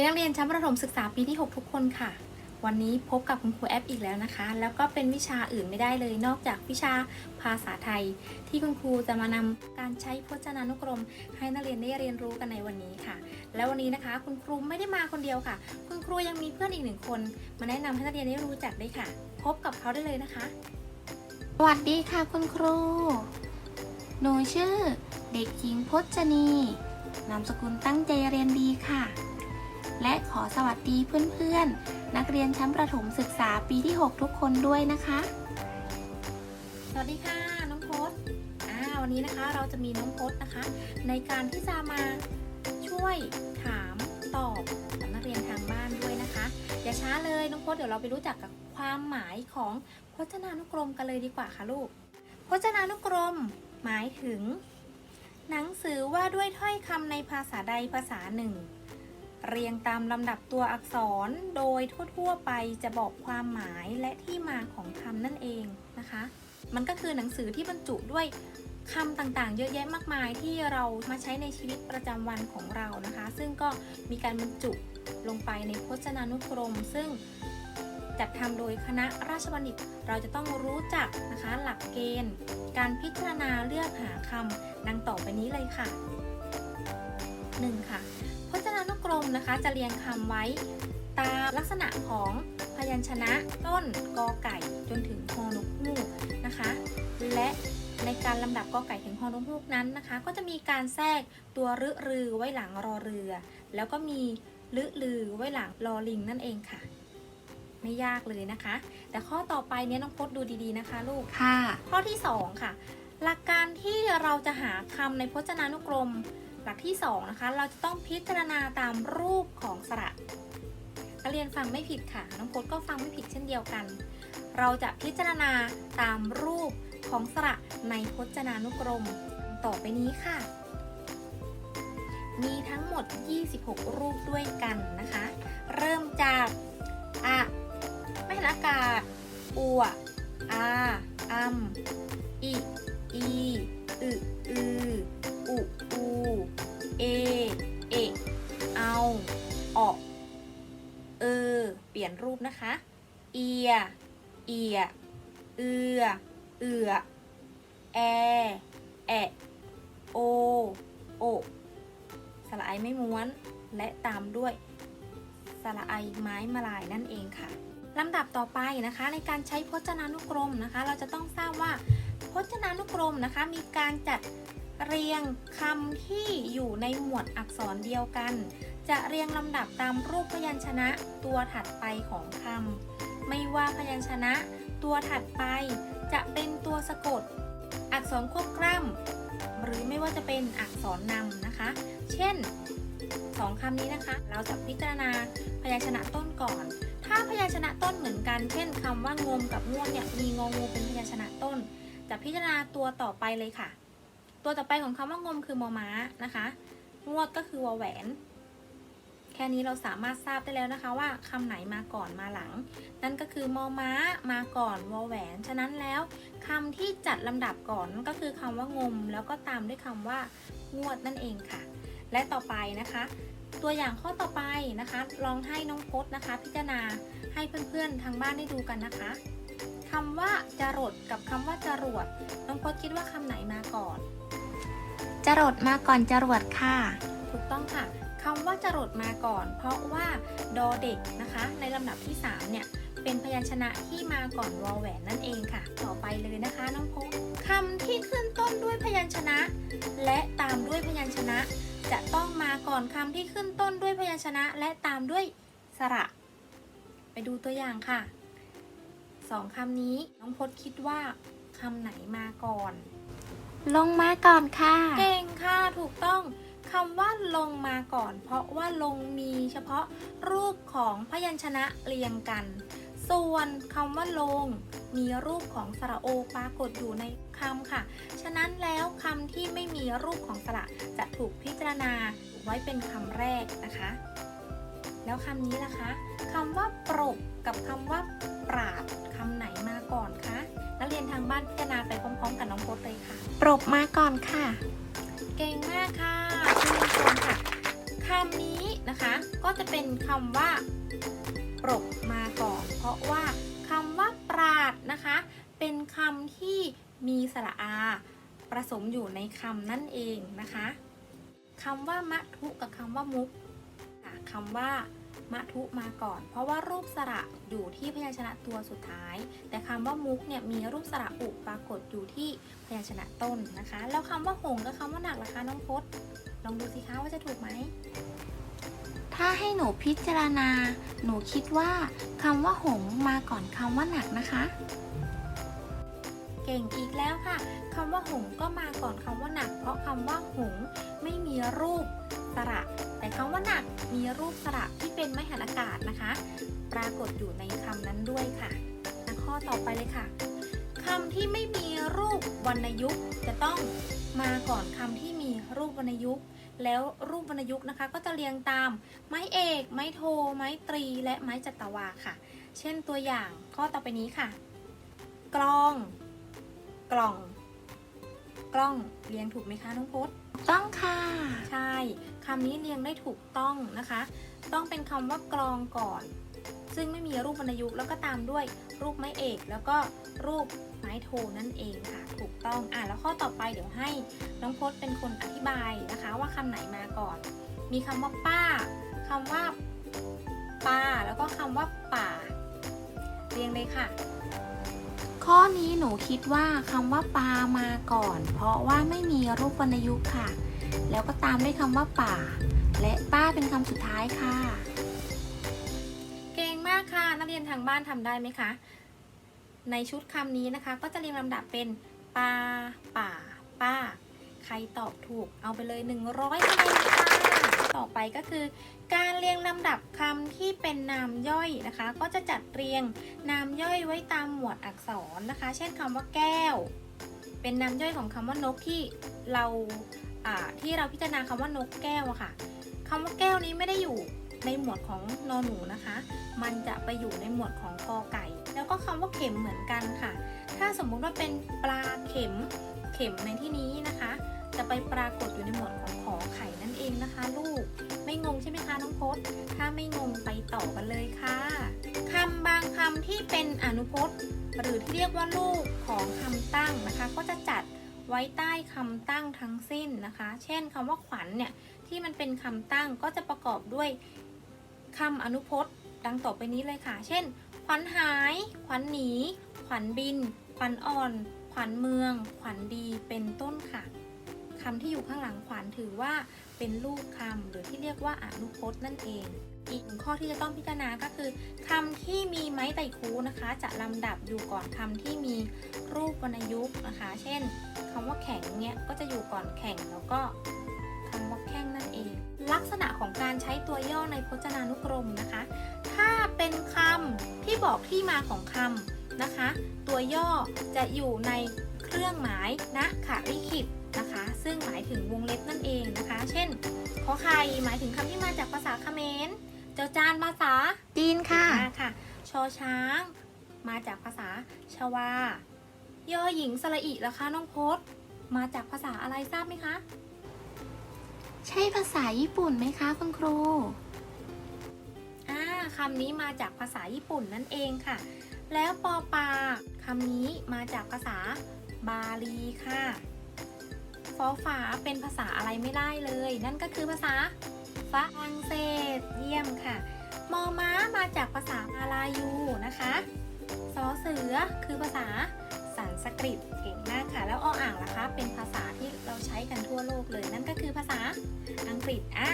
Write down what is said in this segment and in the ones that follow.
ีนักเรียนชั้นประถมศึกษาปีที่ 6 ทุกคนค่ะ วันนี้พบกับคุณครูแอปอีกแล้วนะคะ แล้วก็เป็นวิชาอื่นไม่ได้เลยนอกจากวิชาภาษาไทย ที่คุณครูจะมานำการใช้พจนานุกรม ให้นักเรียนได้เรียนรู้กันในวันนี้ค่ะ แล้ววันนี้นะคะ คุณครูไม่ได้มาคนเดียวค่ะ คุณครูยังมีเพื่อนอีกหนึ่งคน มาแนะนำให้นักเรียนได้รู้จักด้วยค่ะ พบกับเขาได้เลยนะคะ สวัสดีค่ะคุณครู หนูชื่อ เด็กหญิงพจนีนามสกุลตั้งใจเรียนดีค่ะ และขอสวัสดีเพื่อนๆ นักเรียนชั้นประถมศึกษาปีที่ 6 ทุกคนด้วยนะคะ สวัสดีค่ะน้องพศอ่าวันนี้นะคะเราจะมีน้องพศนะคะ ในการที่จะมาช่วยถามตอบนักเรียนทางบ้านด้วยนะคะ อย่าช้าเลยน้องพศเดี๋ยวเราไปรู้จักกับความหมายของพจนานุกรมกันเลยดีกว่าค่ะลูก พจนานุกรม หมายถึง หนังสือว่าด้วยถ้อยคำในภาษาใดภาษาหนึ่ง เรียงตามลำดับตัวอักษรโดยทั่วๆไปจะบอกความหมายและที่มาของคำนั่นเองนะคะ มันก็คือหนังสือที่บรรจุด้วยคำต่างๆ เยอะแยะมากมายที่เรามาใช้ในชีวิตประจำวันของเรานะคะ ซึ่งก็มีการบรรจุลงไปในพจนานุกรม ซึ่งจัดทำโดยคณะราชบัณฑิต เราจะต้องรู้จักนะคะ หลักเกณฑ์ การพิจารณาเลือกหาคำดังต่อไปนี้เลยค่ะ 1. ค่ะ มนะคะจะเรียงคำไว้ตามลักษณะของพยัญชนะต้นกอไก่จนถึงฮอนกฮูกนะคะ และในการลำดับกอไก่ถึงฮอนกฮูกนั้นนะคะ ก็จะมีการแทรกตัวรึรือไว้หลังรอเรือ แล้วก็มีลึลือไว้หลังรอลิงนั่นเองค่ะ ไม่ยากเลยนะคะ แต่ข้อต่อไปเนี้ยน้องพดดูดีๆนะคะ ลูกค่ะ ข้อที่ 2 ค่ะ หลักการที่เราจะหาคำในพจนานุกรม หลักที่ 2 นะคะ เราจะต้องพิจารณาตามรูปของสระนักเรียนฟังไม่ผิดค่ะ น้องพจน์ก็ฟังไม่ผิดเช่นเดียวกัน เราจะพิจารณาตามรูปของสระในพจนานุกรม ต่อไปนี้ค่ะ มีทั้งหมด 26 รูปด้วยกันนะคะ เริ่มจากอะไม่ห็นอากาศอัวอาอัมอิอีอึอือ อุอูเอ เอ เอา ออก เออ เปลี่ยนรูปนะคะ เอีย เอีย เอือ เอือ แอ แอะโอ โอ สระไอไม่ม้วน และตามด้วยสระไอไม้มาลายนั่นเองค่ะลำดับต่อไปนะคะในการใช้พจนานุกรมนะคะ เราจะต้องทราบว่าพจนานุกรมนะคะ มีการจัด เรียงคำที่อยู่ในหมวดอักษรเดียวกัน จะเรียงลำดับตามรูปพยัญชนะตัวถัดไปของคำไม่ว่าพยัญชนะตัวถัดไปจะเป็นตัวสะกด อักษรควบกล้ำหรือไม่ว่าจะเป็นอักษรนำนะคะ เช่นสองคำนี้นะคะ เราจะพิจารณาพยัญชนะต้นก่อน ถ้าพยัญชนะต้นเหมือนกัน เช่นคำว่างมกับง่วงเนี่ยมีงงูเป็นพยัญชนะต้น จะพิจารณาตัวต่อไปเลยค่ะ ตัวต่อไปของคำว่างมคือมอม้านะคะ งวดก็คือวอแหวน แค่นี้เราสามารถทราบได้แล้วนะคะว่าคำไหนมาก่อนมาหลัง นั่นก็คือมอม้ามาก่อนวอแหวน ฉะนั้นแล้วคำที่จัดลำดับก่อนก็คือคำว่างม แล้วก็ตามด้วยคำว่างวดนั่นเองค่ะ และต่อไปนะคะ ตัวอย่างข้อต่อไปนะคะ ลองให้น้องพจน์นะคะ พิจารณาให้เพื่อนๆทางบ้านได้ดูกันนะคะคำว่าจรดกับคำว่าจรวดน้องพจน์คิดว่าคำไหนมาก่อน จรดมาก่อนจรวดค่ะ ถูกต้องค่ะคำว่าจรดมาก่อน เพราะว่าดอเด็กนะคะ ในลำดับที่ 3 เนี่ย เป็นพยัญชนะที่มาก่อนวอแหวนนั่นเองค่ะ ต่อไปเลยนะคะน้องพงคำที่ขึ้นต้นด้วยพยัญชนะ และตามด้วยพยัญชนะ จะต้องมาก่อนคำที่ขึ้นต้นด้วยพยัญชนะ และตามด้วยสระ ไปดูตัวอย่างค่ะสองคำนี้น้องพจน์คิดว่าคำไหนมาก่อน ลงมาก่อนค่ะ เก่งค่ะถูกต้องคำว่าลงมาก่อน เพราะว่าลงมีเฉพาะรูปของพยัญชนะเรียงกัน ส่วนคำว่าลง มีรูปของสระโอปรากฏอยู่ในคำค่ะ ฉะนั้นแล้วคำที่ไม่มีรูปของสระจะถูกพิจารณาไว้เป็นคำแรกนะคะ แล้วคำนี้ล่ะคะคำว่าปรบกับคำว่าปราดคำไหนมาก่อนคะ เรียนทางบ้านพิจารณาไปพร้อมๆ กับน้องโพสเลยค่ะ ปรบมาก่อนค่ะ เก่งมากค่ะชื่นชมค่ะคคำนี้นะคะ ก็จะเป็นคำว่า ปรกมาก่อน เพราะว่าคำว่าปราดนะคะ เป็นคำที่มีสระอาผสมอยู่ในคำนั่นเองนะคะคำว่ามะทุกับคำว่ามุกค่ะคำว่า มะทุมาก่อน เพราะว่ารูปสระอยู่ที่พยัญชนะตัวสุดท้าย แต่คำว่ามุกเนี่ยมีรูปสระอุปรากฏอยู่ที่พยัญชนะต้นนะคะ แล้วคำว่าหงกับคำว่าหนักล่ะคะน้องพศลองดูสิคะว่าจะถูกไหมถ้าให้หนูพิจารณา หนูคิดว่าคำว่าหงส์มาก่อนคำว่าหนักนะคะ เก่งอีกแล้วค่ะคำว่าหงส์ก็มาก่อนคำว่าหนัก เพราะคำว่าหงส์ไม่มีรูปสระแต่ คำว่าหนักมีรูปสระที่เป็นไม้หันอากาศนะคะ ปรากฏอยู่ในคำนั้นด้วยค่ะอะข้อต่อไปเลยค่ะคำที่ไม่มีรูปวรรณยุกต์จะต้องมาก่อนคำที่มีรูปวรรณยุกต์แล้วรูปวรรณยุกต์นะคะ ก็จะเรียงตามไม้เอก ไม้โท ไม้ตรี และไม้จัตวาค่ะ เช่นตัวอย่างข้อต่อไปนี้ค่ะ กลอง กล่อง กล้องเรียงถูกไหมคะน้องพศต้องค่ะ ใช่คำนี้เรียงได้ถูกต้องนะคะ ต้องเป็นคำว่ากลองก่อน ซึ่งไม่มีรูปวรรณยุกต์แล้วก็ตามด้วยรูปไม้เอก แล้วก็รูปไม้โทนั่นเองค่ะ ถูกต้องอะแล้วข้อต่อไปเดี๋ยวให้น้องพศเป็นคนอธิบายนะคะ ว่าคำไหนมาก่อน มีคำว่าป้าคำว่าป้าแล้วก็คำว่าป่า เรียงเลยค่ะข้อนี้หนูคิดว่าคำว่าปลามาก่อน เพราะว่าไม่มีรูปวรรณยุกต์ค่ะ แล้วก็ตามด้วยคำว่าป่า และป้าเป็นคำสุดท้ายค่ะ เก่งมากค่ะ นักเรียนทางบ้านทำได้ไหมคะ ในชุดคำนี้นะคะ ก็จะเรียงลำดับเป็นปลาป่า ป้า ใครตอบถูกเอาไปเลย 100คะแนนค่ะต่อไปก็คือ การเรียงลำดับคำที่เป็นนามย่อยนะคะ ก็จะจัดเรียงนามย่อยไว้ตามหมวดอักษรนะคะ เช่นคำว่าแก้ว เป็นนามย่อยของคำว่านกที่เราอ่า ที่เราพิจารณาคำว่านกแก้วอะค่ะคำว่าแก้วนี้ไม่ได้อยู่ในหมวดของนอนหนูนะคะ มันจะไปอยู่ในหมวดของกอไก่ แล้วก็คำว่าเข็มเหมือนกันค่ะ ถ้าสมมุติว่าเป็นปลาเข็มเข็มในที่นี้นะคะ จะไปปรากฏอยู่ในหมวดของขอไข่นั่นเองนะคะ ลูก ไม่งงใช่ไหมคะน้องพศถ้าไม่งงไปต่อกันเลยค่ะคำบางคำที่เป็นอนุพจน์ หรือที่เรียกว่าลูกของคำตั้งนะคะ ก็จะจัด ไว้ใต้คำตั้งทั้งสิ้นนะคะ เช่นคำว่าขวัญเนี่ยที่มันเป็นคำตั้งก็จะประกอบด้วยคำอนุพจน์ ดังต่อไปนี้เลยค่ะ เช่น ขวัญหาย ขวัญหนี ขวัญบิน ขวัญอ่อน ขวัญเมือง ขวัญดี เป็นต้นค่ะคำที่อยู่ข้างหลังขวัญถือว่าเป็นลูกคำหรือที่เรียกว่าอนุพจน์นั่นเอง อีกหนึ่งข้อที่จะต้องพิจารณาก็คือคำที่มีไม้ไต่คูนะคะ จะลำดับอยู่ก่อนคำที่มีรูปวรรณยุกต์นะคะ เช่นคำว่าแข็งเนี่ยก็จะอยู่ก่อนแข่งแล้วก็คำว่าแข้งนั่นเอง ลักษณะของการใช้ตัวย่อในพจนานุกรมนะคะ ถ้าเป็นคำที่บอกที่มาของคำนะคะ ตัวย่อจะอยู่ในเครื่องหมายนะขลิขิตนะคะ ซึ่งหมายถึงวงเล็บนั่นเองนะคะ เช่นขอไข่หมายถึงคำที่มาจากภาษาเขมร จ้าจานภาษาจีนค่ะมาค่ะ ชอช้าง มาจากภาษาชวายอหญิงสระอิล่ะคะน้องพศมาจากภาษาอะไรทราบไหมคะ ใช่ภาษาญี่ปุ่นไหมคะคุณครูอ่าคำนี้มาจากภาษาญี่ปุ่นนั่นเองค่ะ แล้วปอปาคำนี้มาจากภาษาบาลีค่ะฟอฝาเป็นภาษาอะไรไม่ได้เลย นั่นก็คือภาษา ฝรั่งเศสเยี่ยมค่ะ มอม้ามาจากภาษามาลายูนะคะสอเสือคือภาษาสันสกฤตเก่งมากค่ะ แล้วออ่างล่ะคะ เป็นภาษาที่เราใช้กันทั่วโลกเลย นั่นก็คือภาษาอังกฤษอ่า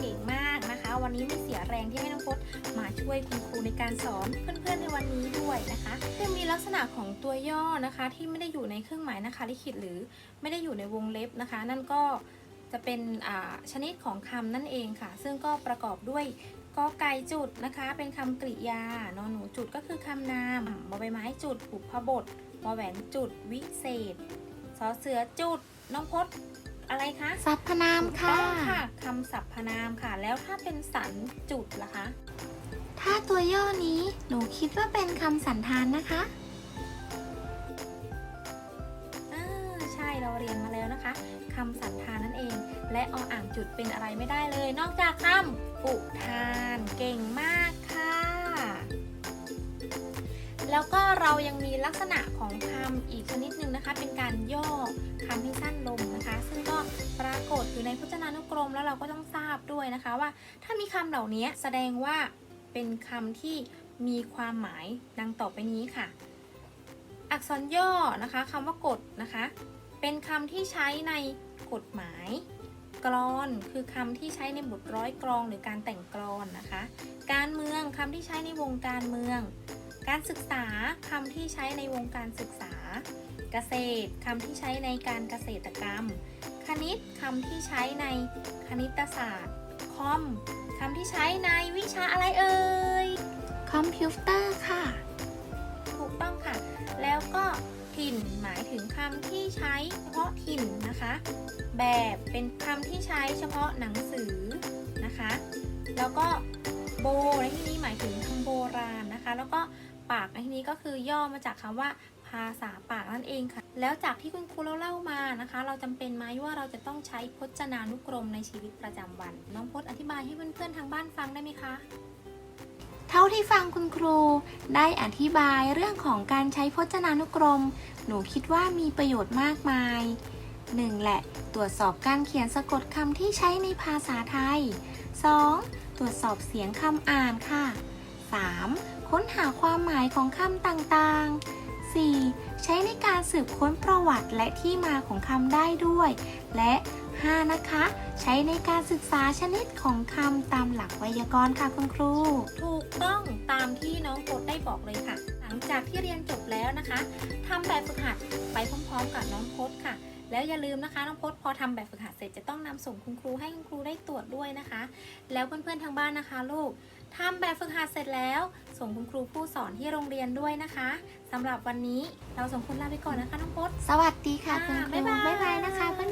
เก่งมากนะคะ วันนี้ไม่เสียแรงที่ให้น้องพจน์มาช่วยคุณครูในการสอนเพื่อนๆในวันนี้ด้วยนะคะจะมีลักษณะของตัวย่อนะคะ ที่ไม่ได้อยู่ในเครื่องหมายนะคะลิขิตหรือไม่ได้อยู่ในวงเล็บนะคะ นั่นก็ จะเป็นอ่าชนิดของคำนั่นเองค่ะ ซึ่งก็ประกอบด้วยกอไก่จุดนะคะ เป็นคำกริยานอนหนูจุดก็คือคำนามบอใบไม้จุดบุพบทวอแหวนจุดวิเศษสอเสือจุดน้องพจน์อะไรคะสรรพนามถูกค่ะต้องค่ะคำสรรพนามค่ะ แล้วถ้าเป็นสันจุดล่ะคะ ถ้าตัวย่อนี้หนูคิดว่าเป็นคำสันธานนะคะอ่าใช่เราเรียนมาแล้วนะคะคำศรัทธานั่นเอง และออ่างจุดเป็นอะไรไม่ได้เลย นอกจากคำอุทานเก่งมากค่ะ แล้วก็เรายังมีลักษณะของคำอีกชนิดหนึ่งนะคะ เป็นการย่อคำให้สั้นลงนะคะ ซึ่งก็ปรากฏอยู่ในพจนานุกรมแล้วเราก็ต้องทราบด้วยนะคะว่า ถ้ามีคำเหล่านี้แสดงว่าเป็นคำที่มีความหมายดังต่อไปนี้ค่ะ อักษรย่อนะคะคำว่ากฎนะคะ เป็นคำที่ใช้ในกฎหมาย กรอนคือคำที่ใช้ในบทร้อยกรองหรือการแต่งกรอนนะคะ การเมืองคำที่ใช้ในวงการเมือง การศึกษาคำที่ใช้ในวงการศึกษา เกษตรคำที่ใช้ในการเกษตรกรรม คณิตคำที่ใช้ในคณิตศาสตร์ คอมคำที่ใช้ในวิชาอะไรเอ่ย คอมพิวเตอร์ค่ะ ถูกต้องค่ะ แล้วก็ ถิ่นหมายถึงคำที่ใช้เฉพาะถิ่นนะคะ แบบเป็นคำที่ใช้เฉพาะหนังสือนะคะ แล้วก็โบในที่นี้หมายถึงคำโบราณนะคะ แล้วก็ปากในที่นี้ก็คือย่อมาจากคำว่าภาษาปากนั่นเองค่ะ แล้วจากที่คุณครูเราเล่ามานะคะ เราจำเป็นไหมว่าเราจะต้องใช้พจนานุกรมในชีวิตประจำวัน น้องพจน์อธิบายให้เพื่อนๆทางบ้านฟังได้ไหมคะ เท่าที่ฟังคุณครูได้อธิบายเรื่องของการใช้พจนานุกรม หนูคิดว่ามีประโยชน์มากมาย 1. แหละ ตรวจสอบการเขียนสะกดคำที่ใช้ในภาษาไทย 2. ตรวจสอบเสียงคำอ่านค่ะ 3. ค้นหาความหมายของคำต่างๆ 4. ใช้ในการสืบค้นประวัติและที่มาของคำได้ด้วย และ 5. นะคะ ใช้ในการศึกษาชนิดของคำตามหลักไวยากรณ์ค่ะคุณครู ถูกต้องตามที่น้องโพสได้บอกเลยค่ะ หลังจากที่เรียนจบแล้วนะคะทำแบบฝึกหัดไปพร้อมๆกับน้องโพสค่ะแล้วอย่าลืมนะคะน้องโพสพอทำแบบฝึกหัดเสร็จจะต้องนำส่งคุณครูให้คุณครูได้ตรวจด้วยนะคะ แล้วเพื่อนๆทางบ้านนะคะ ลูกทำแบบฝึกหัดเสร็จแล้ว ส่งคุณครูผู้สอนที่โรงเรียนด้วยนะคะสำหรับวันนี้เราสองคนลาไปก่อนนะคะน้องโพสสวัสดีค่ะคุณครูอ่าบ๊ายบายบ๊ายบายนะคะเพื่อนๆ